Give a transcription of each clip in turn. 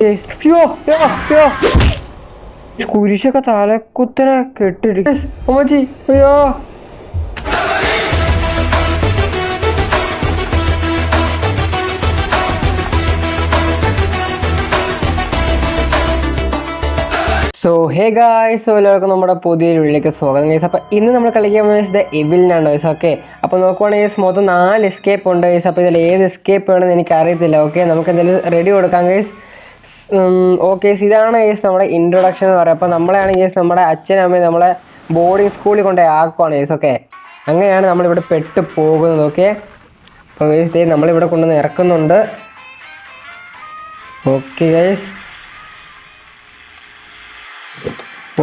അയ്യോ, അയ്യോ. കുരിശൊക്കെ തലക്കുത്തനെ കെട്ടിരിക്കും അമ്മച്ചി അയ്യോ സോ ഹേ ഗായ്സ് എല്ലാവർക്കും നമ്മുടെ പുതിയ വീട്ടിലേക്ക് സ്വാഗതം. ഗൈസ് അപ്പോൾ ഇന്ന് നമ്മൾ കളിക്കാൻ പോകുന്നത് എവിലിനാണ് ഗൈസ് ഓക്കെ അപ്പോൾ നോക്കുവാണെങ്കിൽ മൊത്തം നാല് എസ്കേപ്പ് ഉണ്ട് ഗൈസ് അപ്പോൾ ഇതിൽ ഏത് എസ്കേപ്പ് വേണമെന്ന് എനിക്ക് അറിയത്തില്ല ഓക്കെ നമുക്ക് എന്തെങ്കിലും റെഡി കൊടുക്കാം ഗൈസ് ഓക്കെ ഇതാണ് ഗൈസ് നമ്മുടെ ഇൻട്രൊഡക്ഷൻ എന്ന് പറയുക. അപ്പോൾ നമ്മളെയാണ് നമ്മുടെ അച്ഛനും അമ്മയും നമ്മളെ ബോർഡിംഗ് സ്കൂളിൽ കൊണ്ട് ആക്കുവാണ് ഏസ് ഓക്കെ അങ്ങനെയാണ് നമ്മളിവിടെ പെട്ട് പോകുന്നത് ഓക്കെ അപ്പോൾ ഗൈസ് ദേ നമ്മളിവിടെ കൊണ്ടുവന്ന് ഇറക്കുന്നുണ്ട്. ഓക്കെ ഗൈസ്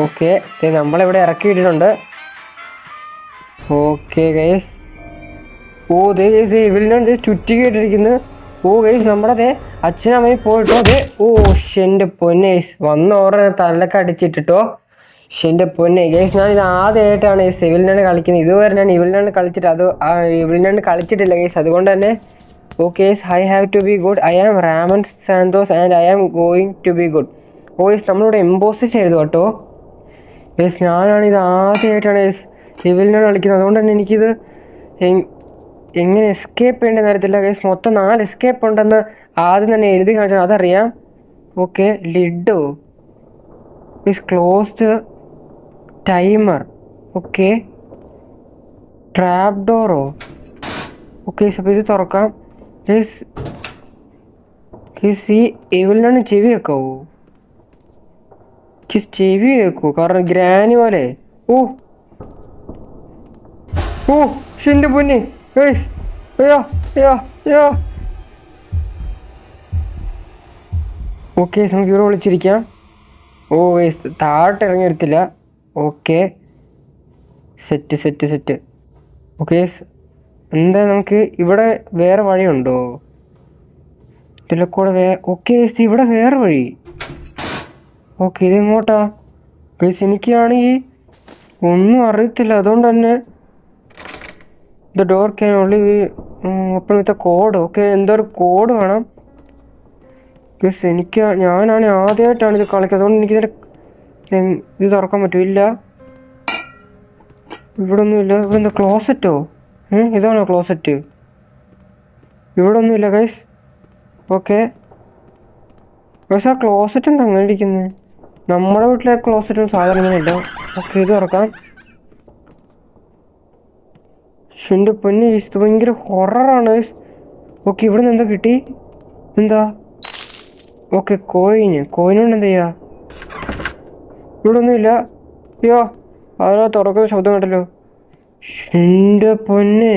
ഓക്കെ ദേ നമ്മളിവിടെ ഇറക്കിയിട്ടുണ്ട് ഓക്കെ ഗൈസ് ഓ ദേ ഗൈസ് ഇവരിലാണ് ചുറ്റി കേട്ടിരിക്കുന്നത് ഓ ഗൈസ് നമ്മുടെ ദേ അച്ഛനമ്മയും പോയിട്ടോ അതെ ഓ എന്റെ പൊന്നെ ഗൈസ് വന്ന ഓർമ്മ തലക്ക് അടിച്ചിട്ടിട്ടോ. എന്റെ പൊന്നെ ഗൈസ് ഞാൻ ഇത് ആദ്യമായിട്ടാണ് ഈ സിവിലിനാണ് കളിക്കുന്നത്. ഇതുവരെ ഞാൻ ഇവിലിനാണ് കളിച്ചിട്ട് അത് ഇവിലിനാണ് കളിച്ചിട്ടില്ല ഗൈസ് അതുകൊണ്ട് തന്നെ okay I have to be good. I am Ramon Santos and I am going to be good. Oh guys നമ്മളിവിടെ എംബോസ് ചെയ്തു കേട്ടോ. യെസ് ഞാനാണ് ഇത് ആദ്യമായിട്ടാണ് യെസ് സിവിലിനാണ് കളിക്കുന്നത്. അതുകൊണ്ട് തന്നെ എനിക്കിത് എങ്ങനെ എസ്കേപ്പ് ചെയ്യേണ്ടതെന്ന് അറിയത്തില്ല. ഗൈസ് മൊത്തം നാല് എസ്കേപ്പ് ഉണ്ടെന്ന് ആദ്യം തന്നെ എഴുതി കാണിച്ചു അതറിയാം. Okay Lido is closed timer okay trap ഡോറോ okay അപ്പോൾ ഇത് തുറക്കാം. യെസ് ഈ എവിലിനാണ് ചെവി വെക്കാവോ ഗൈസ് ചെവി കേൾക്കൂ കാരണം ഗ്രാനി പോലെ. ഓ. ഓ ഷിന്റെ പൊന്നെ. ഏയ്സ് അയ്യോ അയ്യോ അയ്യോ ഓക്കെ നമുക്ക് ഇവിടെ വിളിച്ചിരിക്കാം. ഓ താഴോട്ട് ഇറങ്ങി വരത്തില്ല. Okay set set set okay എന്താ നമുക്ക് ഇവിടെ വേറെ വഴിയുണ്ടോ? ഇതിലൂടെ വേ ഓക്കെ ഇവിടെ വേറെ വഴി. ഓക്കെ ഇതെങ്ങോട്ടാ പ്ലീസ് എനിക്കാണെങ്കിൽ ഒന്നും അറിയത്തില്ല. അതുകൊണ്ട് തന്നെ the door can only open with a code okay എന്തോ ഒരു കോഡ് വേണം? ബിക്കോസ് എനിക്ക് ഞാനാണ് ആദ്യമായിട്ടാണ് ഇത് കളിക്കുന്നത്. അതുകൊണ്ട് എനിക്കിതിന്റെ ഇത് തുറക്കാൻ പറ്റില്ല. ഇവിടെ ഒന്നുമില്ല ഇവിടെ എന്താ ക്ലോസറ്റോ ഇതാണോ ക്ലോസറ്റ് ഇവിടെ ഒന്നുമില്ല ഗൈസ് ഓക്കെ പക്ഷെ ആ ക്ലോസറ്റ് എന്താ അങ്ങനെ ഇരിക്കുന്നത് നമ്മുടെ വീട്ടിലെ ക്ലോസറ്റും സാധാരണ ഇല്ല ഓക്കെ ഇത് തുറക്കാം. എന്റെ പൊന്നെ ഇത് ഭയങ്കര ഹൊററാണ് ഓക്കെ ഇവിടെ നിന്ന് എന്താ കിട്ടി? എന്താ? ഓക്കെ കോയിന് കോയിനുകൊണ്ട് എന്താ ചെയ്യാ ഇവിടെ ഒന്നുമില്ല അയ്യോ അതാ തുറക്കുന്ന ശബ്ദം കേട്ടല്ലോ എന്റെ പൊന്നെ.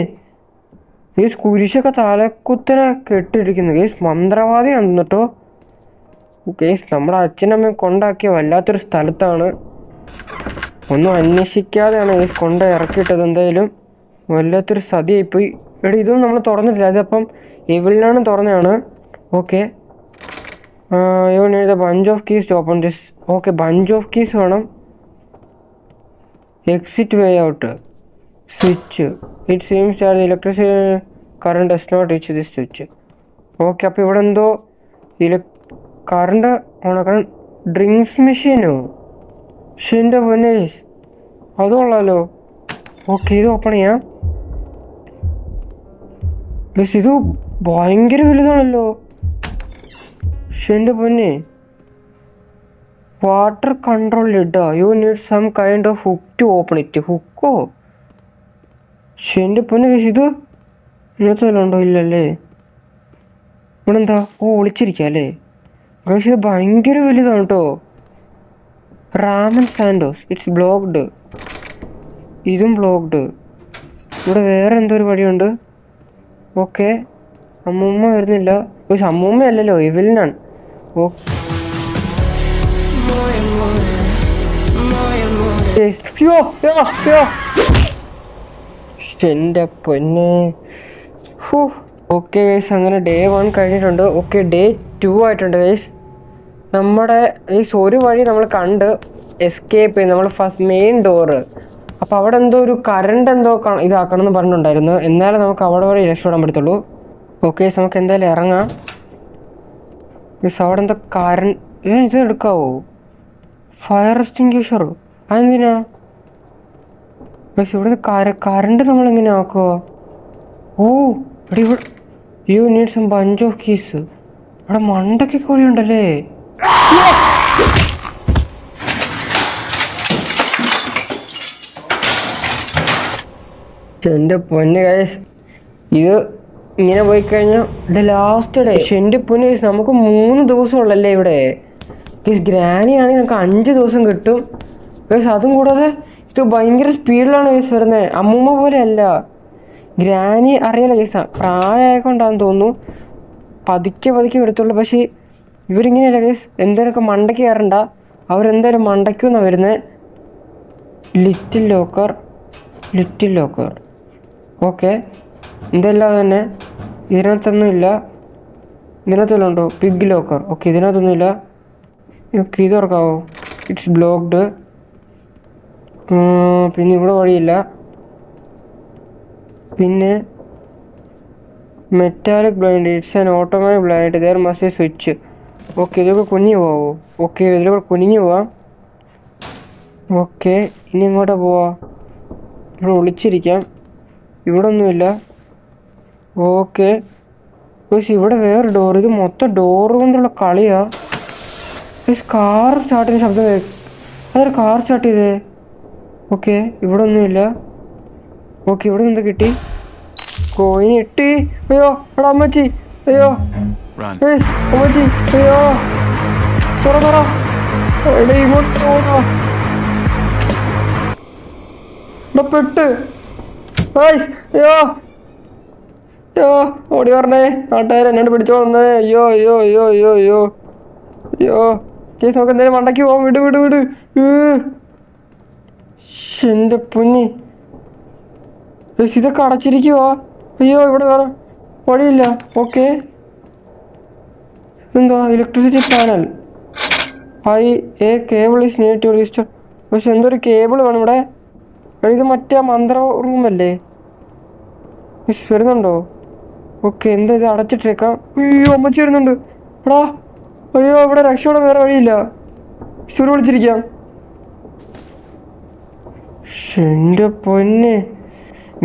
ഈ കുരിശൊക്കെ തലക്കുത്തനെ കെട്ടിരിക്കുന്നു ഗേസ് മന്ത്രവാദിയാണ് കേട്ടോ. ഗേസ് നമ്മുടെ അച്ഛനമ്മയും കൊണ്ടാക്കിയ വല്ലാത്തൊരു സ്ഥലത്താണ്. ഒന്നും അന്വേഷിക്കാതെയാണ് ഗേസ് കൊണ്ട് ഇറക്കിയിട്ടത് എന്തായാലും. വല്ലാത്തൊരു സതിയായിപ്പോയി. എടി ഇതൊന്നും നമ്മൾ തുറന്നിട്ടില്ല. അതപ്പം എവിളിലാണ് തുറന്നതാണ്. Okay. You need bunch of keys open this. Okay bunch of keys വേണം. Exit way out. Switch. It seems the electricity current does not reach the switch. Okay അപ്പോൾ ഇവിടെ എന്തോ ഇല കറണ്ട് ഓണാക്കണം ഡ്രിങ്ക്സ് മെഷീനോ? പക്ഷെ എന്റെ പൊന്നെ. അത് ഓക്കെ ഇത് ഓപ്പൺ ചെയ്യാം. ഗയ്സ്, ഇത് ഭയങ്കര വലുതാണല്ലോ. പക്ഷെ എന്റെ പൊന്നെ. Water control ലിഡാ you need some kind of hook to open it ഹുക്കോ പക്ഷെ എന്റെ പൊന്നെ പക്ഷെ ഇത് ഇന്നത്തെ വല്ലതുണ്ടോ ഇല്ലല്ലേ. ഇവിടെ എന്താ ഓ ഒളിച്ചിരിക്കുക അല്ലേ? ഗൈസ് ഇത് ഭയങ്കര വലുതാണ് കേട്ടോ റാമൻ സാൻഡോസ് ഇറ്റ്സ് ബ്ലോക്ക്ഡ് ഇതും ബ്ലോക്ക്ഡ് ഇവിടെ വേറെ എന്തോ ഒരു വഴിയുണ്ട്. ഓക്കെ. അമ്മൂമ്മ വരുന്നില്ല. പക്ഷെ അമ്മൂമ്മ അല്ലല്ലോ ഇവലിനാണ്. ഓ. എന്റെ പൊന്നെ. ഓക്കെ ഗൈസ് അങ്ങനെ ഡേ വൺ കഴിഞ്ഞിട്ടുണ്ട്. ഓക്കെ ഡേ ടു ആയിട്ടുണ്ട് ഗൈസ് നമ്മുടെ ഗൈസ് ഒരു വഴി നമ്മൾ കണ്ട് എസ്കേപ്പ് ചെയ്ത്. നമ്മൾ ഫസ്റ്റ് മെയിൻ ഡോറ് അപ്പോൾ അവിടെ എന്തോ ഒരു കറണ്ട് എന്തോ ഇതാക്കണം എന്ന് പറഞ്ഞിട്ടുണ്ടായിരുന്നു. എന്നാലേ നമുക്ക് അവിടെ വരെ രക്ഷപ്പെടാൻ പറ്റത്തുള്ളൂ. ഓക്കെ നമുക്ക് എന്തായാലും ഇറങ്ങാം. മിസ് അവിടെ എന്താ കറണ്ട് ഇത് എടുക്കാവോ? ഫയർ എക്സ്റ്റിങ്ക്യൂഷർ അതെന്തിനാ? മിസ് ഇവിടെ കറണ്ട് നമ്മൾ എങ്ങനെ ആക്കുമോ ഓ ഇവിടെ ഇവിടെ you need some bunch of keys ഇവിടെ മണ്ടയ്ക്ക് കോഴി എന്റെ പൊന്ന് കൈസ് ഇത് ഇങ്ങനെ പോയി കഴിഞ്ഞാൽ ഇത് ലാസ്റ്റ് ഡേ എന്റെ പൊന്ന് കൈസ് നമുക്ക് മൂന്ന് ദിവസം ഉള്ളല്ലേ ഇവിടെ? ഗൈസ് ഗ്രാനി ആണെങ്കിൽ നമുക്ക് അഞ്ച് ദിവസം കിട്ടും. ഗൈസ് അതും കൂടാതെ ഇത് ഭയങ്കര സ്പീഡിലാണ് ഗൈസ് വരുന്നത് അമ്മൂമ്മ പോലെ അല്ല. ഗ്രാനി അറിയാലോ ഗൈസ് പ്രായമായതുകൊണ്ടാന്ന് തോന്നുന്നു. പതുക്കെ പതുക്കെ എടുത്തുള്ളൂ പക്ഷേ ഇവരിങ്ങനെയല്ല ഗൈസ് എന്തേലൊക്കെ മണ്ടയ്ക്ക് കയറണ്ട. അവരെന്തായാലും മണ്ടയ്ക്കുന്നാണ് വരുന്നത് little locker little locker okay. ഇതെല്ലാം തന്നെ ഇതിനകത്തൊന്നുമില്ല. ഇതിനകത്തെല്ലാം പിഗ് ലോക്കർ ഓക്കെ ഇതിനകത്തൊന്നുമില്ല. ഓക്കെ ഇത് തുറക്കാവോ? ഇറ്റ്സ് ബ്ലോക്ക്ഡ് പിന്നെ ഇവിടെ വഴിയില്ല. പിന്നെ metallic blind it's an automatic blind there must be switch okay ഇതിലൂടെ കുഞ്ഞു പോവോ ഓക്കെ ഇതിലൂടെ കുനിഞ്ഞു പോവാം. ഓക്കെ ഇനി ഇങ്ങോട്ട് പോവാം? ഇവിടെ ഒളിച്ചിരിക്കാം. ഇവിടെ ഒന്നുമില്ല ഓക്കെ. പക്ഷെ ഇവിടെ വേറെ ഡോർ ഇത് മൊത്തം ഡോർ കൊണ്ടുള്ള കളിയാ. പക്ഷെ കാർ സ്റ്റാർട്ട് ചെയ്യുന്ന ശബ്ദം അതൊരു കാർ സ്റ്റാർട്ട് ചെയ്തേ. ഓക്കെ ഇവിടെ ഒന്നുമില്ല ഓക്കെ ഇവിടെ നിന്ന് കിട്ടി? കോയിൻ ഇട്ടി. അയ്യോ എടാ അമ്മച്ചി. അയ്യോ. അമ്മച്ചി. അയ്യോ. തുറ തുറ. എടാ ഇങ്ങോട്ട് പോകാ പെട്ട്. അയ്യോ. അയ്യോ ഓടി പറഞ്ഞേ നാട്ടുകാർ എന്നോട് പിടിച്ചു വന്നേ അയ്യോ അയ്യോ അയ്യോ അയ്യോ അയ്യോ. അയ്യോ. കേസ് നമുക്ക് എന്തായാലും മണ്ടയ്ക്ക് പോവാം. വിട് വിട് വിട്. എന്റെ പൊന്നി. ഇതൊക്കെ അടച്ചിരിക്കുവോ? അയ്യോ ഇവിടെ വേറെ വഴിയില്ല. ഓക്കെ. എന്താ electricity panel I a cable is neat പക്ഷെ എന്തൊരു കേബിൾ വേണം ഇവിടെ? ഇത് മറ്റേ മന്ത്ര റൂമല്ലേ? മിസ് വരുന്നുണ്ടോ? ഓക്കെ എന്താ ഇത് അടച്ചിട്ടേക്കാം? അയ്യോ അമ്മച്ചി വരുന്നുണ്ട്. എടാ അയ്യോ ഇവിടെ രക്ഷയോടെ വേറെ വഴിയില്ല. സുരു വിളിച്ചിരിക്കാം. എന്റെ പൊന്നെ.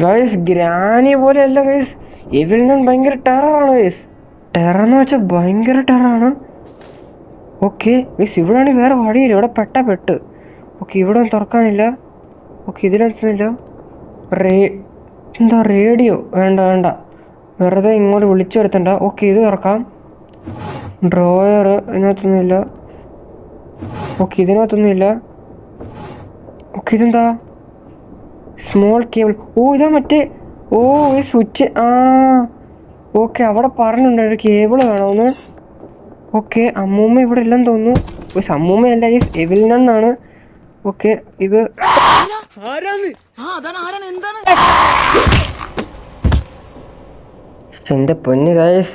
ഗൈസ് ഗ്രാനി പോലെയല്ല ഗൈസ് എവിലിനൻ ഭയങ്കര ടെററാണ് ഗൈസ് ടെറർ എന്ന് വെച്ചാൽ ഭയങ്കര ടെററാണ് ഓക്കെ ഗൈസ് ഇവിടെയാണെങ്കിൽ വേറെ വഴിയില്ല. ഇവിടെ പെട്ട പെട്ട്. ഓക്കെ ഇവിടെ തുറക്കാനില്ല. ഓക്കെ ഇതിനകത്തൊന്നുമില്ല റേ എന്താ റേഡിയോ? വേണ്ട വേണ്ട. വെറുതെ ഇങ്ങോട്ട് വിളിച്ചു വരുത്തണ്ട. ഓക്കെ ഇത് തുറക്കാം. ഡ്രോയർ ഇതിനകത്തൊന്നുമില്ല. ഓക്കെ ഇതിനകത്തൊന്നുമില്ല. ഓക്കെ ഇതെന്താ? Small cable. ഓ ഇതാ മറ്റേ. ഓ ഈ സ്വിച്ച്. ആ ഓക്കെ അവിടെ പറഞ്ഞിട്ടുണ്ട് ഒരു കേബിൾ വേണമെന്ന് ഓക്കെ അമ്മൂമ്മ ഇവിടെ ഇല്ലെന്ന് തോന്നുന്നു. അമ്മൂമ്മയല്ല ഈ എവിൽ നിന്നാണ് ഓക്കെ ഇത് ആരാന്ന്? ആ അതാണ് ആരാണ്? എന്താണ്? എന്റെ പൊന്ന് guys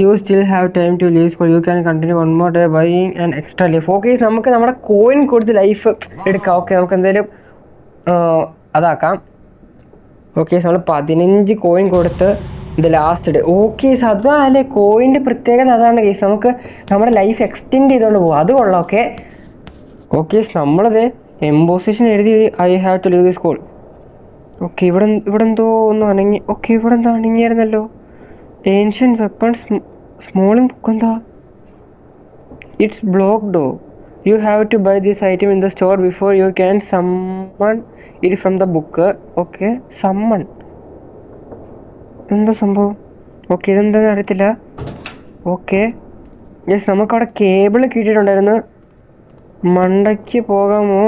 you still have time to leave school you can continue one more day buy and extra life okay നമുക്ക് നമ്മുടെ കോയിൻ കൊടുത്ത് ലൈഫ് എടുക്കാം. ഓക്കെ നമുക്ക് എന്തായാലും അതാക്കാം. ഓക്കെ നമ്മൾ പതിനഞ്ച് കോയിൻ കൊടുത്ത് ഇത് ലാസ്റ്റ് ഡേ ഓക്കെ അല്ലേ കോയിന്റെ പ്രത്യേകത? അതാണ് കേസ് നമുക്ക് നമ്മുടെ ലൈഫ് എക്സ്റ്റെൻഡ് ചെയ്തുകൊണ്ട് പോകും അത് കൊള്ളാം ഓക്കെ ഓക്കെ നമ്മളത് എംബോസിഷൻ എഴുതി I have to leave the school okay ഇവിടെ ഇവിടെ എന്തോ ഒന്ന് അനങ്ങി ഓക്കെ ഇവിടെ എന്തോ അണങ്ങിയായിരുന്നല്ലോ ഏൻഷ്യൻ വെപ്പൺ സ്മോളിംഗ് ബുക്ക് എന്താ? It's ബ്ലോക്ക്ഡോ you have to buy this item in the store before you can summon it from the book okay summon എന്താ സംഭവം? ഓക്കെ ഇതെന്താണെന്ന് അറിയത്തില്ല. ഓക്കെ യെസ് നമുക്കവിടെ കേബിൾ കിട്ടിയിട്ടുണ്ടായിരുന്നു മണ്ടയ്ക്ക് പോകാമോ.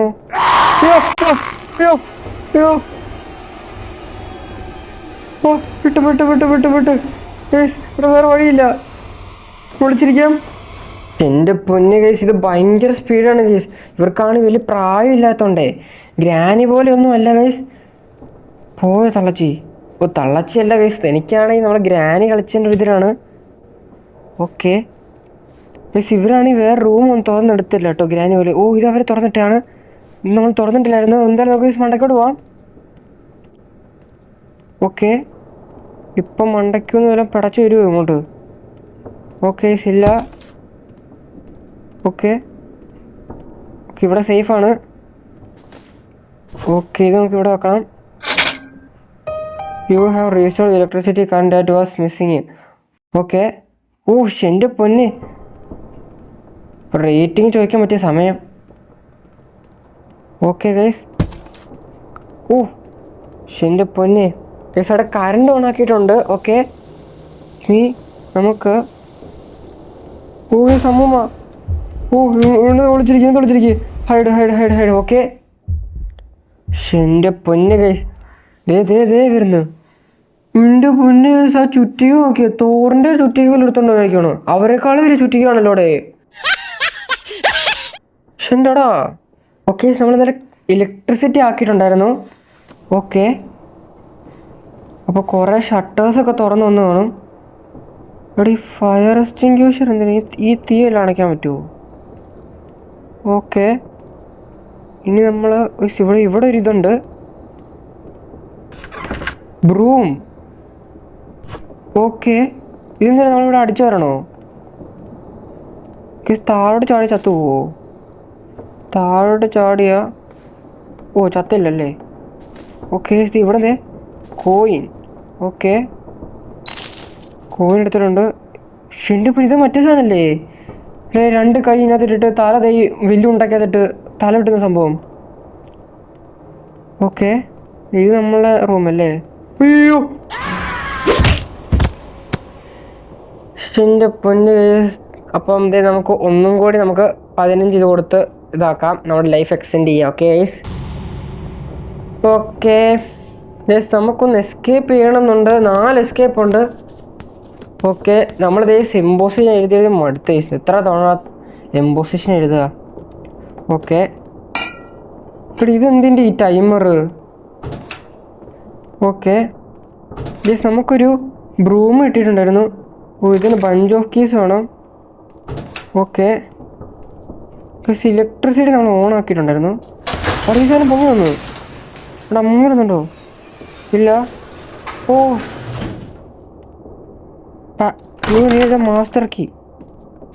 ഓ വിട്ടു വിട്ടു വിട്ടു വിട്ടു ഇവിടെ വേറെ വഴിയില്ല. വിളിച്ചിരിക്കാം. എന്റെ പൊന്നു കേസ് ഇത് ഭയങ്കര സ്പീഡാണ് കേസ് ഇവർക്കാണ് വലിയ പ്രായമില്ലാത്തോണ്ടേ. ഗ്രാനി പോലെ ഒന്നും അല്ല കേസ് പോയ തള്ളച്ചി? ഓ തള്ളച്ചി അല്ല കേസ് എനിക്കാണെങ്കിൽ നമ്മുടെ ഗ്രാനി കളിച്ചതിന്റെ ഒരു ഇതിലാണ്. ഓക്കെ. കേസ് ഇവരാണെങ്കിൽ വേറെ റൂം ഒന്നും തുറന്നെടുത്തില്ല കേട്ടോ ഗ്രാനി പോലെ ഓ ഇത് അവർ തുറന്നിട്ടാണ്. നമ്മൾ തുറന്നിട്ടില്ലായിരുന്നു. എന്തായാലും നമുക്ക് മണ്ടക്കോട് പോവാം. ഓക്കെ ഇപ്പം മണ്ടയ്ക്കൊന്നും വല്ല പടച്ചു വരുമോ ഇങ്ങോട്ട്? ഓക്കെ ഇല്ല. ഓക്കെ ഓക്കെ ഇവിടെ സേഫാണ് ഓക്കെ ഇത് നമുക്ക് ഇവിടെ വെക്കണം. You have restored electricity കണ്ടാറ്റ് was missing okay ഓ എന്റെ പൊന്നെ. റേറ്റിംഗ് ചോദിക്കാൻ പറ്റിയ സമയം. ഓക്കെ ഗൈസ് ഓ എന്റെ പൊന്നെ. ഗൈസ് അവിടെ കറണ്ട് ഓൺ ആക്കിയിട്ടുണ്ട്. ഓക്കെ. ഇനി നമുക്ക് ഓ സമൂഹ. ഓ ഇവിടെ വിളിച്ചിരിക്കുന്നു വിളിച്ചിരിക്കുക hide hide hide hide okay. എന്റെ പൊന്നെ ഗൈസ് ദേ ദേ ദേ വരുന്നു. എന്റെ പൊന്നെ ഗൈസ് ആ ചുറ്റിക നോക്കിയ. തോറിന്റെ ചുറ്റികൾ എടുത്തോണ്ട് കഴിക്കണം അവരെക്കാളും വലിയ ചുറ്റികയാണല്ലോ അവിടെ. ഷെന്റെടാ ഓക്കെ നമ്മൾ ഇന്നലെ ഇലക്ട്രിസിറ്റി ആക്കിയിട്ടുണ്ടായിരുന്നു. ഓക്കെ അപ്പോൾ കുറേ ഷട്ടേഴ്സൊക്കെ തുറന്നു വന്ന് കാണും. ഇവിടെ ഈ ഫയർ എക്സ്റ്റിങ്ക്യൂഷർ എന്തിനാ? ഈ- തീയല്ല അണയ്ക്കാൻ പറ്റുമോ ഓക്കെ ഇനി നമ്മൾ ഇവിടെ ഇവിടെ ഒരു ഇതുണ്ട്. ബ്രൂം ഓക്കെ ഇതെന്തിനാ? നമ്മളിവിടെ അടിച്ചു വരണോ? താഴോട്ട് ചാടി ചത്തു പോവോ താഴോട്ട് ചാടിയ ഓ ചത്തില്ലല്ലേ? ഓക്കെ ഇവിടെ ദേ കോയിൻ ഓക്കെ കോയിൻ എടുത്തിട്ടുണ്ട്. ഷെന്റെ ഇത് മറ്റേ സാധനല്ലേ? അല്ലേ രണ്ട് കൈ ഇതിനകത്തിട്ടിട്ട് തല തൈ വില്ല് ഉണ്ടാക്കിയതിട്ട് തല വിട്ടുന്ന സംഭവം. ഓക്കെ ഇത് നമ്മളെ റൂമല്ലേ അയ്യോ! ഷെന്റെ പൊന്ന്. അപ്പം ഇതേ നമുക്ക് ഒന്നും കൂടി നമുക്ക് പതിനഞ്ച് ഇത് കൊടുത്ത് ഇതാക്കാം. നമ്മുടെ ലൈഫ് എക്സ്റ്റെൻഡ് ചെയ്യാം ഓക്കെ ഗൈസ് ഓക്കെ ഗൈസ് നമുക്കൊന്ന് എസ്കേപ്പ് ചെയ്യണമെന്നുണ്ട്. നാല് എസ്കേപ്പ് ഉണ്ട്. ഓക്കെ നമ്മളിതേ എംബോസിഷൻ എഴുതി എഴുതി മടുത്ത ഗൈസ് എത്ര തവണ എംബോസിഷൻ എഴുതുക? ഓക്കെ ഇവിടെ ഇതെന്തിന്റെ ഈ ടൈമർ ഓക്കെ യെസ് നമുക്കൊരു ബ്രൂം കിട്ടിയിട്ടുണ്ടായിരുന്നു ഓ ഇതിന് ബഞ്ച് ഓഫ് കീസ് വേണം. ഓക്കെ ഇലക്ട്രിസിറ്റി നമ്മൾ ഓൺ ആക്കിയിട്ടുണ്ടായിരുന്നു അവിടെ ഈ സാധനം പൊങ്ങി വന്നു ഇവിടെ അമ്മ വരുന്നുണ്ടോ ഇല്ല. ഓ. നീ മാസ്റ്റർ കീ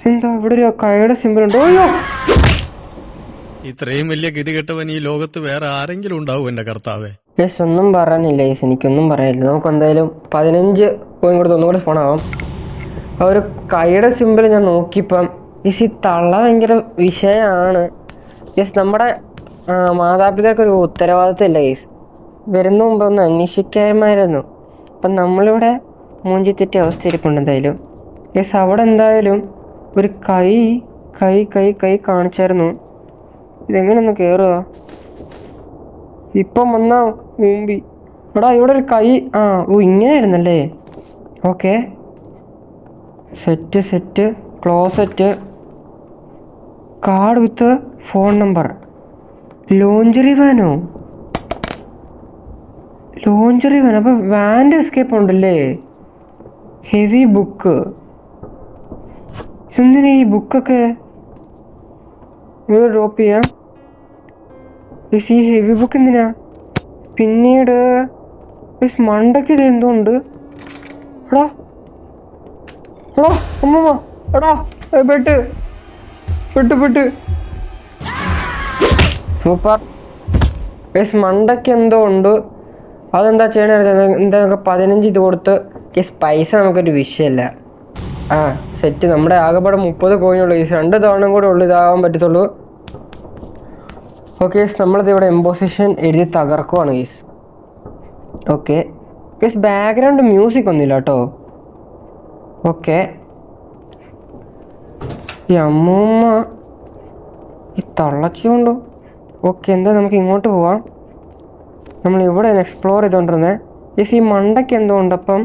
എന്താ ഇവിടെ ഒരു കൈയുടെ സിമ്പിൾ ഉണ്ട്. അയ്യോ! ഇത്രയും വലിയ ഗതി കെട്ടവൻ ഈ ലോകത്ത് വേറെ ആരെങ്കിലും ഉണ്ടാവും എന്റെ കർത്താവേ? യെസ് ഒന്നും പറയാനില്ല യെസ് എനിക്കൊന്നും പറയാനില്ല. നമുക്ക് എന്തായാലും പതിനഞ്ച് പോയിൻ കൊടുത്ത് ഒന്നും കൂടെ ഫോൺ ആവാം. ആ ഒരു കൈയുടെ സിമ്പിൾ ഞാൻ നോക്കിയപ്പം ഈ തള്ള ഭയങ്കര വിഷയമാണ് യെസ് നമ്മുടെ മാതാപിതാക്കൾ മാതാപിതാക്കൾക്ക് ഒരു ഉത്തരവാദിത്തം ഇല്ല യെസ് വരുന്ന മുമ്പ് ഒന്ന് അന്വേഷിക്കാമായിരുന്നു. അപ്പം നമ്മളിവിടെ മൂഞ്ചി തെറ്റിയ അവസ്ഥ ഇരിപ്പുണ്ട് എന്തായാലും. യെസ് അവിടെ എന്തായാലും ഒരു കൈ കൈ കൈ കൈ കാണിച്ചായിരുന്നു. ഇതെങ്ങനെയൊന്ന് കയറുക ഇപ്പം വന്നാ മുമ്പി. എടാ ഇവിടെ ഒരു കൈ ആ ഓ ഇങ്ങനെ ഇങ്ങനെയായിരുന്നല്ലേ? Okay set set closet card with phone number. Lingerie വാനോ? ലോഞ്ചറി വാൻ അപ്പം വാന്റെ എസ്കേപ്പ് ഉണ്ടല്ലേ? ഹെവി ബുക്ക് എന്തിനാ ഈ ബുക്കൊക്കെ ഇത് ഡ്രോപ്പ് ചെയ്യാം. ഈ ഹെവി ബുക്ക് എന്തിനാ? പിന്നീട് മണ്ടയ്ക്ക് ഇത് എന്തുകൊണ്ട് എടാ എടാ അമ്മമ്മ. പെട്ട്. സൂപ്പർ. കേസ് മണ്ടയ്ക്ക് എന്തോ ഉണ്ട്. അതെന്താ ചെയ്യണത് എന്താ നമുക്ക് പതിനഞ്ച് ഇത് കൊടുത്ത് കേസ് പൈസ നമുക്കൊരു വിഷയമല്ല ആ സെറ്റ് നമ്മുടെ ആകെപ്പാടെ മുപ്പത് കോയിനുള്ളൂ കേസ് രണ്ട് തവണ കൂടെ ഉള്ളു ഇതാകാൻ പറ്റത്തുള്ളൂ. ഓക്കെ യെസ് നമ്മളിത് ഇവിടെ എംപോസിഷൻ എഴുതി തകർക്കുവാണ് case okay case background music ഒന്നുമില്ല കേട്ടോ. ഓക്കെ അമ്മൂമ്മ ഈ തള്ളച്ചി കൊണ്ടോ ഓക്കെ എന്താ നമുക്ക് ഇങ്ങോട്ട് പോവാം. നമ്മൾ ഇവിടെ എക്സ്പ്ലോർ ചെയ്തുകൊണ്ടിരുന്നത് ഈ മണ്ടയ്ക്ക് എന്തോ ഉണ്ട് അപ്പം?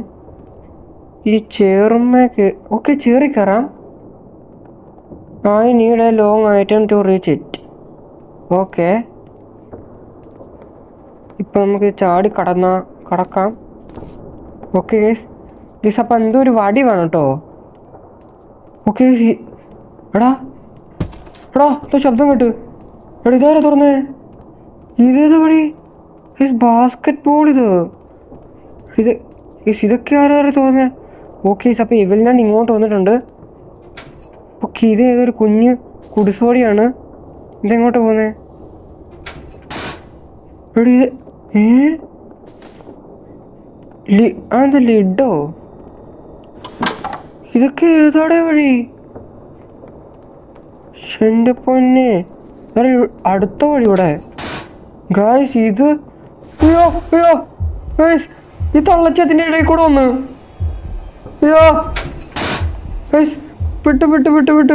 ഈ ചേറുമ്മയ്ക്ക് ഓക്കെ ചേറി കയറാം. I need a long item to reach it okay ഇപ്പം നമുക്ക് ചാടി കടന്ന കടക്കാം. ഓക്കെ ഗേസ് ഗേസ് അപ്പം എന്തോ ഒരു വടി വേണം കേട്ടോ. ഓക്കെ എടാ. എടാ എന്തോ ശബ്ദം കേട്ട്. എടാ ഇതാരാ തുറന്നേ? ഇതേത് വഴി? ബാസ്കറ്റ് ബോൾ ഇത്. ഇത് ഇതൊക്കെ ആരാ തുറന്നേ? ഓക്കെ അപ്പോൾ ഞാൻ ഇങ്ങോട്ട് വന്നിട്ടുണ്ട്. ഓക്കെ ഇത് ഏതൊരു കുഞ്ഞ് കുടിസോടിയാണ്. ഇതെങ്ങോട്ട് പോകുന്നത് എടി ഇത് ഏ? ലി അതെന്താ ലിഡോ? ഇതൊക്കെ ഏതാടെ വഴി? എന്റെ പൊന്നെ. അടുത്ത വഴി ഇവിടെ. ഗായ്സ് ഇത് അയ്യോ അയ്യോ. ഗായ്സ് ഈ തള്ളച്ചതിന്റെ ഇടയിൽ കൂടെ വന്ന്. അയ്യോ. ഗായ്സ് വിട്ട് വിട്ട് വിട്ട് വിട്ട്.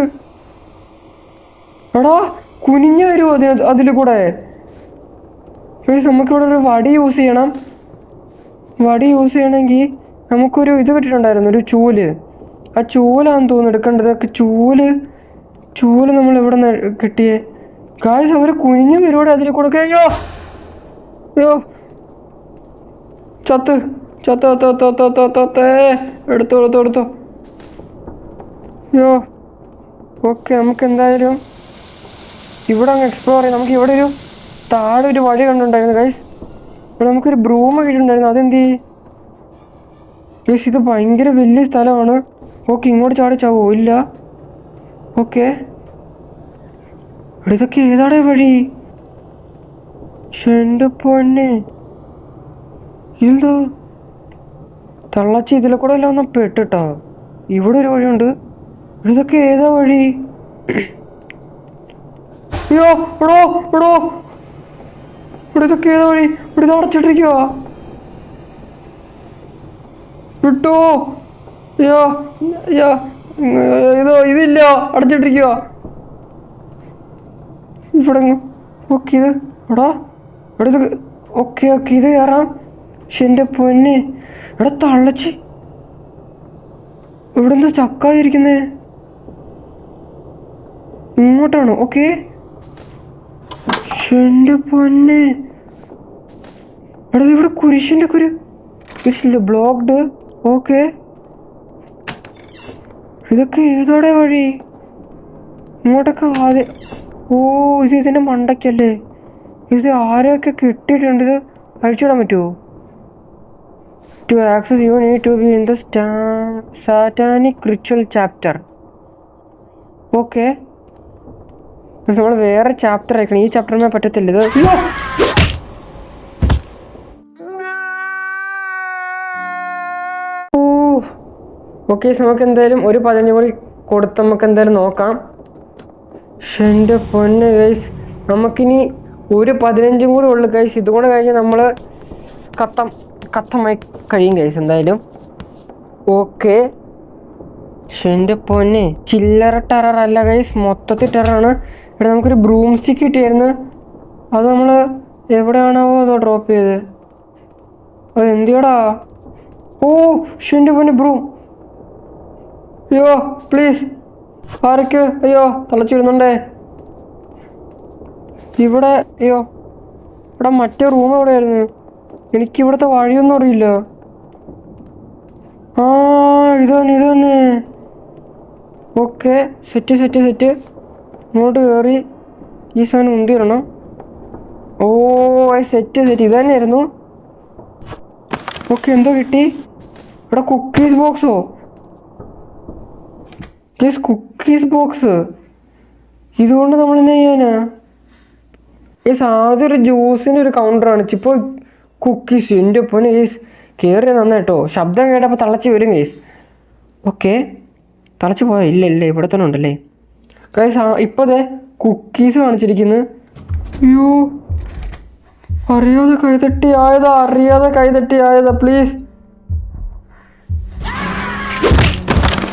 എടാ കുനിഞ്ഞു വരുമോ അതിന് അതിൽ കൂടെ? ഗായ്സ് നമുക്കിവിടെ ഒരു വടി യൂസ് ചെയ്യണം. വടി യൂസ് ചെയ്യണമെങ്കിൽ നമുക്കൊരു ഇത് കിട്ടിയിട്ടുണ്ടായിരുന്നു ഒരു ചൂൽ. ആ ചൂലാന്ന് തോന്നുന്നു എടുക്കേണ്ടത്. ചൂൽ ചൂൽ നമ്മൾ എവിടെ നിന്ന് കിട്ടിയേ? കാശ് അവർ കുഞ്ഞു വരുവാടെ അതിൽ കൊടുക്കുക അയ്യോ. അയ്യോ. ചത്ത്. ചത്ത് എടുത്തോ എടുത്തോ എടുത്തോ. അയ്യോ. ഓക്കെ നമുക്ക് എന്തായാലും ഇവിടെ അങ്ങ് എക്സ്പ്ലോർ ചെയ്യാം. നമുക്ക് ഇവിടെ ഒരു താഴെ ഒരു വഴി കണ്ടുണ്ടായിരുന്നു ഗൈസ് ഇവിടെ നമുക്കൊരു ബ്രൂമ കിട്ടിയിട്ടുണ്ടായിരുന്നു അതെന്ത് ഗൈസ് ഇത് ഭയങ്കര വലിയ സ്ഥലമാണ്. ഓക്കെ ഇങ്ങോട്ട് ചാടി ചാവോ? ഇല്ല. ഓക്കെ. ഇതൊക്കെ ഏതാടെ വഴി? എന്റെ പൊന്നെ. ഇതെന്തോ? തള്ളച്ചി ഇതിലെ കൂടെ എല്ലാം ഒന്ന് പെട്ടിട്ടോ? ഇവിടെ ഒരു വഴിയുണ്ട്. ഇതൊക്കെ ഏതാ വഴി? അയ്യോ എടോ എടോ. ഇവിടെ ഇതൊക്കെ ഏതാ വഴി? ഇവിടെ ഇത് വിട്ടോ. അയ്യോ അയ്യോ. ഇതോ ഇതില്ല. അടച്ചിട്ടിരിക്കുക ഇവിടെ ഓക്കെ ഇത്. എടാ ഇവിടെ ഇത് ഓക്കെ ഓക്കെ ഇത് കയറാം. പക്ഷെ എന്റെ പൊന്നെ. എവിടെ തള്ളച്ചി. ഇവിടെ എന്താ ചക്കായിരിക്കുന്നേ ഇങ്ങോട്ടാണോ? ഓക്കെ. എന്റെ പൊന്നെ. എടാ ഇവിടെ കുരിശിന്റെ കുരു കുരിശില്ല ബ്ലോക്ക്ഡ്. ഓക്കെ. ഇതൊക്കെ ഏതോടെ വഴി? ഇങ്ങോട്ടൊക്കെ ആദ്യം ഓ ഇത് ഇതിന്റെ മണ്ടയ്ക്കല്ലേ? ഇത് ആരെയൊക്കെ കിട്ടിയിട്ടുണ്ട്? ഇത് അഴിച്ചിടാൻ പറ്റുമോ to access you need to be in the satanic ritual chapter okay നമ്മൾ വേറെ ചാപ്റ്റർ അയക്കണം ഈ ചാപ്റ്ററിനെ പറ്റത്തില്ല. ഇത് ഓക്കെ നമുക്ക് എന്തായാലും ഒരു പതിനഞ്ച് കൂടി കൊടുത്ത് നമുക്ക് എന്തായാലും നോക്കാം. പക്ഷെ എന്റെ പൊന്ന് ഗൈസ് നമുക്കിനി ഒരു പതിനഞ്ചും കൂടി ഉള്ളു ഗൈസ് ഇതുകൊണ്ട് കഴിഞ്ഞ് നമ്മൾ കത്തം കത്തമായി കഴിയും ഗൈസ് എന്തായാലും. ഓക്കെ പക്ഷെ എന്റെ പൊന്നെ ചില്ലറ അല്ല ഗൈസ് മൊത്തത്തിൽ ടെററാണ് ഇവിടെ നമുക്കൊരു ബ്രൂം സ്റ്റിക്ക് കിട്ടിയായിരുന്നു. അത് നമ്മൾ എവിടെയാണാവോ അതോ ഡ്രോപ്പ് ചെയ്ത് അത് എന്തിയോടാ? ഓ ഷെന്റെ പൊന്നെ ബ്രൂം അയ്യോ പ്ലീസ് ആരൊക്കെ അയ്യോ തളച്ചിരുന്നുണ്ടേ ഇവിടെ അയ്യോ ഇവിടെ മറ്റേ റൂം എവിടെയായിരുന്നു? എനിക്ക് ഇവിടുത്തെ വഴിയൊന്നും അറിയില്ല. ആ ഇത് തന്നെ ഇത് തന്നെ ഓക്കെ സെറ്റ് സെറ്റ് സെറ്റ് ഇങ്ങോട്ട് കയറി ഈ സാധനം ഉന്തിയിടണം ഓ സെറ്റ് സെറ്റ് ഇത് തന്നെയായിരുന്നു ഓക്കെ എന്തോ കിട്ടി. ഇവിടെ കുക്കീസ് ബോക്സോ യെസ് കുക്കീസ് ബോക്സ് ഇതുകൊണ്ട് നമ്മൾ എന്നാ ചെയ്യാനാ? യെസ് ആദ്യം ഒരു ജ്യൂസിന്റെ ഒരു കൗണ്ടറാണ് ഇപ്പോൾ കുക്കീസ് എന്റെ ഒപ്പം കേസ് കയറി നന്നായിട്ടോ ശബ്ദം കേട്ടപ്പോൾ തളച്ച് വരും കേസ് ഓക്കെ തളച്ച് പോയാ? ഇല്ല ഇല്ല. ഇവിടെ തന്നെ ഉണ്ടല്ലേ? കേസ് ഇപ്പോൾ അതെ കുക്കീസ് കാണിച്ചിരിക്കുന്നു. അയ്യോ. അറിയാതെ കൈതട്ടി ആയതാ. അറിയാതെ കൈതട്ടി ആയതാ. പ്ലീസ്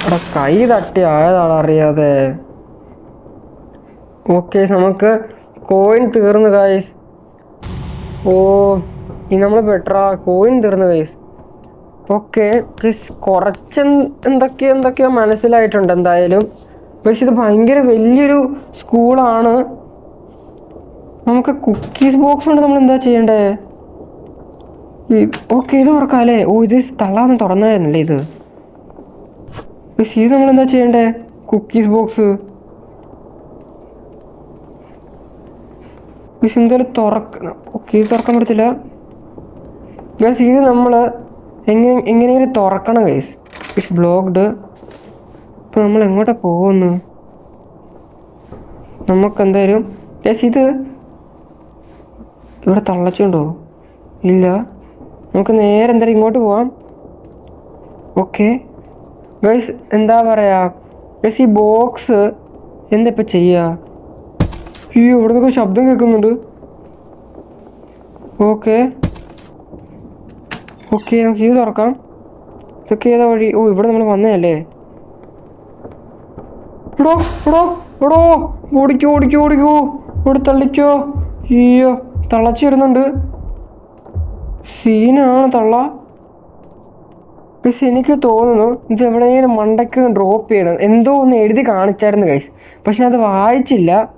എടാ കൈ തട്ടി ആയതാളാ അറിയാതെ. ഓക്കെ നമുക്ക് കോയിൻ തീർന്നു ഗൈസ് ഓ ഇനി നമ്മൾ ബെറ്ററാ കോയിൻ തീർന്നു ഗൈസ് ഓക്കെ കുറച്ച് എന്തൊക്കെയോ എന്തൊക്കെയോ മനസ്സിലായിട്ടുണ്ട് എന്തായാലും. പക്ഷെ ഇത് ഭയങ്കര വലിയൊരു സ്കൂളാണ് നമുക്ക് കുക്കീസ് ബോക്സ് കൊണ്ട് നമ്മൾ എന്താ ചെയ്യണ്ടേ? ഓക്കെ ഇത് ഓർക്കാല്ലേ ഓ ഇത് തള്ളാന്ന് തുറന്നായിരുന്നല്ലേ ഇത്? പക്ഷേ ഇത് നമ്മൾ എന്താ ചെയ്യേണ്ടേ? കുക്കീസ് ബോക്സ് പക്ഷെ എന്തായാലും തുറക്കണം ഓക്കെ ഇത് തുറക്കാൻ പറ്റത്തില്ല. ഗൈസ് ഇത് നമ്മൾ എങ്ങനെ എങ്ങനെയെങ്കിലും തുറക്കണം ഗൈസ് ഇറ്റ്സ് ബ്ലോക്ക്ഡ് ഇപ്പം നമ്മൾ എങ്ങോട്ടാണ് പോകുന്നു? നമുക്ക് എന്തായാലും ഗൈസ് ഇത് ഇവിടെ തള്ളച്ചുണ്ടോ? ഇല്ല. നമുക്ക് നേരെ എന്തായാലും ഇങ്ങോട്ട് പോവാം. ഓക്കെ ഗൈസ് എന്താ പറയാ? ഗൈസ് ഈ ബോക്സ് എന്താ ഇപ്പം ചെയ്യുക അയ്യോ ഇവിടെ നിന്നൊക്കെ ശബ്ദം കേൾക്കുന്നുണ്ട്. ഓക്കെ ഓക്കെ നമുക്ക് ഇത് തുറക്കാം. ഇതൊക്കെ ഏതാ വഴി? ഓ ഇവിടെ നമ്മൾ വന്നതല്ലേ? എടോ എടോ എടോ ഓടിക്കോ ഓടിക്കോ ഓടിക്കോ. ഇവിടെ തള്ളിക്കോ. അയ്യോ തള്ളച്ചു വരുന്നുണ്ട്. സീനാണ് തള്ള. പക്ഷെ എനിക്ക് തോന്നുന്നു ഇത് എവിടെയെങ്കിലും മണ്ടയ്ക്ക് ഡ്രോപ്പ് ചെയ്യണം. എന്തോ ഒന്ന് എഴുതി കാണിച്ചായിരുന്നു കൈസ് പക്ഷെ അത് വായിച്ചില്ല.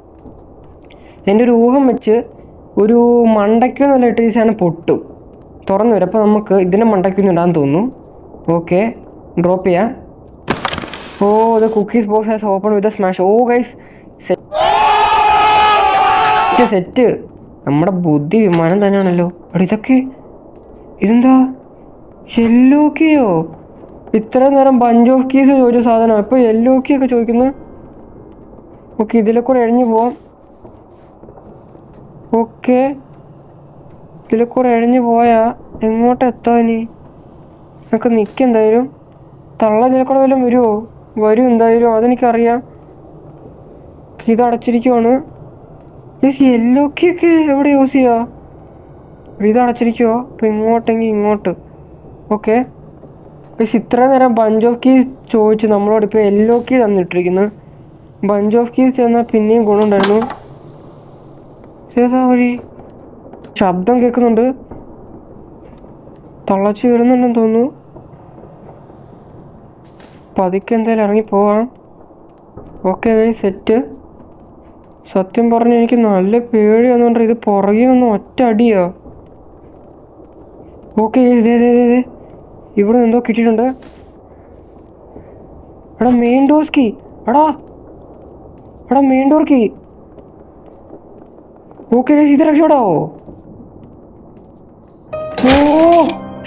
എന്റെ ഒരു ഊഹം വെച്ച് ഒരു മണ്ടയ്ക്ക് ഇട്ട് സാധനം പൊട്ടും. തുറന്നു വരും. അപ്പോൾ നമുക്ക് ഇതിന്റെ മണ്ടയ്ക്കൊന്നും ഇടാൻ തോന്നുന്നു. ഓക്കെ ഡ്രോപ്പ് ചെയ്യാം. ഓ the cookies box has open with smash oh guys set set നമ്മുടെ ബുദ്ധി വിമാനം തന്നെയാണല്ലോ. അവിടെ ഇതൊക്കെ ഇതെന്താ? യെല്ലോ കെയോ? ഇത്ര നേരം ബഞ്ച് ഓഫ് കീസ് ചോദിച്ച സാധനം ഇപ്പോൾ യെല്ലോ കീ ഒക്കെ ചോദിക്കുന്നത് ഓക്കെ ഇതിലെ കൂടെ എഴിഞ്ഞു പോവാം. ഓക്കെ. ഇതിലെ കൂടെ എഴിഞ്ഞു പോയാ എങ്ങോട്ട് എത്താൻ ഇനി? നമുക്ക് നിൽക്കുക എന്തായാലും. തള്ള ഇതിലെ കൂടെ വല്ലതും വരുമോ വരും എന്തായാലും അതെനിക്കറിയാം. ഇത് അടച്ചിരിക്കുവാണ്. യെസ് യെല്ലോ കീ ഒക്കെ എവിടെ യൂസ് ചെയ്യുക ഇത് അടച്ചിരിക്കുവോ? അപ്പോൾ ഇങ്ങോട്ടെങ്കിൽ ഇങ്ങോട്ട്. ഓക്കെ. പക്ഷെ ഇത്ര നേരം ബഞ്ച് ഓഫ് കീസ് ചോദിച്ചു. നമ്മളോട് ഇപ്പോൾ യെല്ലോ കീ തന്നിട്ടിരിക്കുന്നു. ബഞ്ച് ഓഫ് കീസ് ചെന്നാൽ പിന്നെയും ഗുണമുണ്ടായിരുന്നു. ഏതാ വഴി ശബ്ദം കേൾക്കുന്നുണ്ട്. തള്ളച്ച് വരുന്നുണ്ടെന്ന് തോന്നുന്നു. പതുക്കെ എന്തായാലും ഇറങ്ങി പോവാം. ഓക്കെ സെറ്റ് സത്യം പറഞ്ഞ എനിക്ക് നല്ല പേടി വന്നുകൊണ്ട് ഇത് പുറകെ വന്ന് ഒറ്റ അടിയോ? ഓക്കെ ഇവിടെ എന്തോ കിട്ടിയിട്ടുണ്ട്. എടാ മെയിൻ ഡോർ കീ എടാ. എടാ മെയിൻ ഡോർ കീ ഓക്കെ ഇത് രക്ഷപ്പെടാവോ ഓ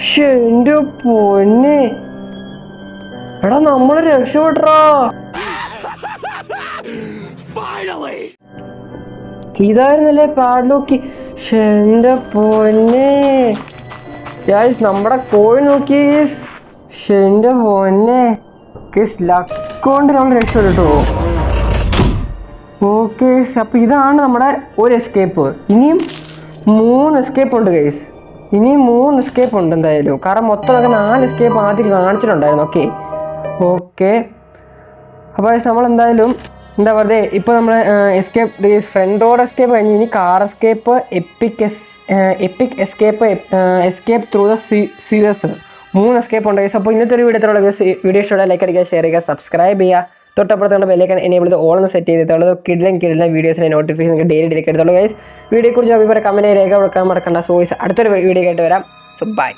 ശ്ശെ, എന്റെ പൊന്നെ. എടാ നമ്മൾ രക്ഷപ്പെട്ടാ ഇതായിരുന്നല്ലേ പാഡ്ലോക്കി? എന്റെ പൊന്നെ. ഗൈസ് നമ്മുടെ കോഴി നോക്കി. ഷെന്റെ പൊന്നെ ഗൈസ് ലക്കോണ്ട് കൊണ്ട് നമ്മൾ രക്ഷപ്പെട്ടു ഓക്കെ അപ്പം ഇതാണ് നമ്മുടെ ഒരു എസ്കേപ്പ് ഇനിയും മൂന്ന് എസ്കേപ്പ് ഉണ്ട് ഗൈസ് ഇനിയും മൂന്ന് എസ്കേപ്പ് ഉണ്ട് എന്തായാലും. കാരണം മൊത്തം നമുക്ക് നാല് എസ്കേപ്പ് ആദ്യം കാണിച്ചിട്ടുണ്ടായിരുന്നു. ഓക്കെ ഓക്കെ അപ്പോൾ നമ്മൾ എന്തായാലും എന്താ പറയുക ഇപ്പോൾ നമ്മൾ എസ്കേപ്പ് ഫ്രണ്ട് റോഡ് എസ്കേപ്പ് കഴിഞ്ഞ് ഇനി car escape epic S epic escape escape through the ceases മൂന്ന് എസ്കേപ്പ് ഉണ്ട് ഗൈസ് അപ്പോൾ ഇന്നത്തെ ഒരു വീഡിയോ വീഡിയോ ഇഷ്ടമുള്ള ലൈക്ക് അടിക്കുക ഷെയർ ചെയ്യുക സബ്സ്ക്രൈബ് ചെയ്യുക. തൊട്ടപ്പുറത്തുള്ള ബെല്ലേക്കൻ എനേബിൾ ഓൾ ഒന്ന് സെറ്റ് ചെയ്തിട്ടുള്ളത് കിഡിലും കിഡിലും വീഡിയോസിനെ നോട്ടിഫിക്കേഷൻ നിങ്ങൾക്ക് ഡെയിലി ഡെലിക്ക് എടുത്തുള്ളൂ ഗൈസ് വീഡിയോയെക്കുറിച്ച് അഭിപ്രായം കമന്റ് രേഖ കൊടുക്കാൻ മറക്കണ്ട. സോ അടുത്തൊരു വീഡിയോ ആയിട്ട് വരാം. So by